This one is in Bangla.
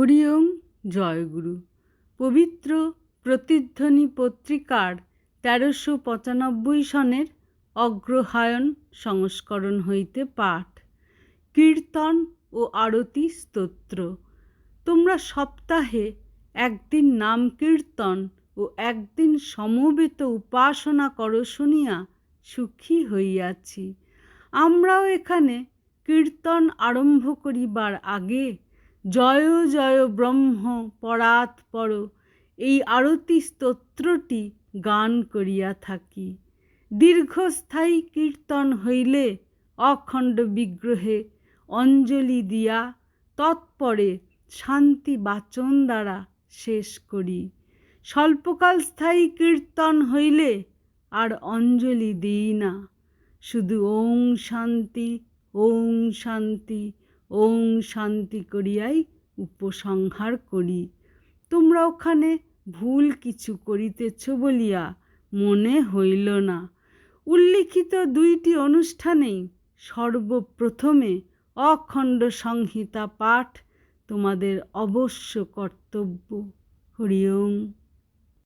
হরি ওম জয়গুরু। পবিত্র প্রতিধ্বনি পত্রিকার তেরোশো পঁচানব্বই সনের অগ্রহায়ণ সংস্করণ হইতে পাঠ। কীর্তন ও আরতি স্তোত্র। তোমরা সপ্তাহে একদিন নাম কীর্তন ও একদিন সমবেত উপাসনা করো শুনিয়া সুখী হইয়াছি। আমরাও এখানে কীর্তন আরম্ভ করিবার আগে জয় জয় ব্রহ্ম পরাৎ পর, এই আরতি স্তোত্রটি গান করিয়া থাকি। দীর্ঘস্থায়ী কীর্তন হইলে অখণ্ড বিগ্রহে অঞ্জলি দিয়া তৎপরে শান্তি বাচন দ্বারা শেষ করি। স্বল্পকাল স্থায়ী কীর্তন হইলে আর অঞ্জলি দিই না। শুধু ওং শান্তি ওং শান্তি ওং শান্তি করিয়াই উপসংহার করি। তোমরা ওখানে ভুল কিছু করিতেছ বলিয়া মনে হইল না। উল্লিখিত দুইটি অনুষ্ঠানেই সর্বপ্রথমে অখণ্ড সংহিতা পাঠ তোমাদের অবশ্য কর্তব্য। হরি ওম।